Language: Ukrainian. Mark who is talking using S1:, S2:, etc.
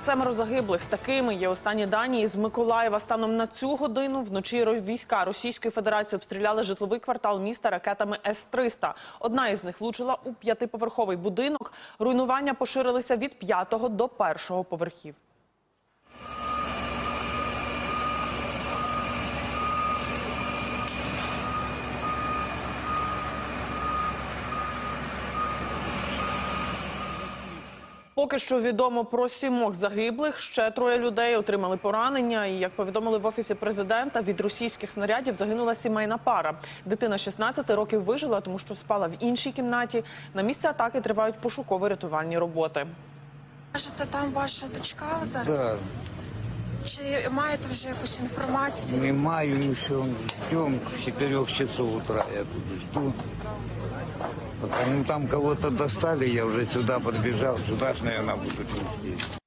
S1: Семеро загиблих такими є останні дані із Миколаєва. Станом на цю годину вночі війська Російської Федерації обстріляли житловий квартал міста ракетами С-300. Одна із них влучила у п'ятиповерховий будинок. Руйнування поширилися від п'ятого до першого поверхів. Поки що відомо про сімох загиблих. Ще троє людей отримали поранення. І як повідомили в офісі президента, від російських снарядів загинула сімейна пара. Дитина 16 років вижила, тому що спала в іншій кімнаті. На місці атаки тривають пошуково-рятувальні роботи.
S2: Кажете, там ваша дочка зараз?
S3: Да,
S2: Чи маєте вже якусь інформацію?
S3: не маю нічого. Ждем с 4 часов утра. Я тут жду. Пока ну, там кого-то достали, я уже сюда подбежал. Сюда ж, наверное, будут нести.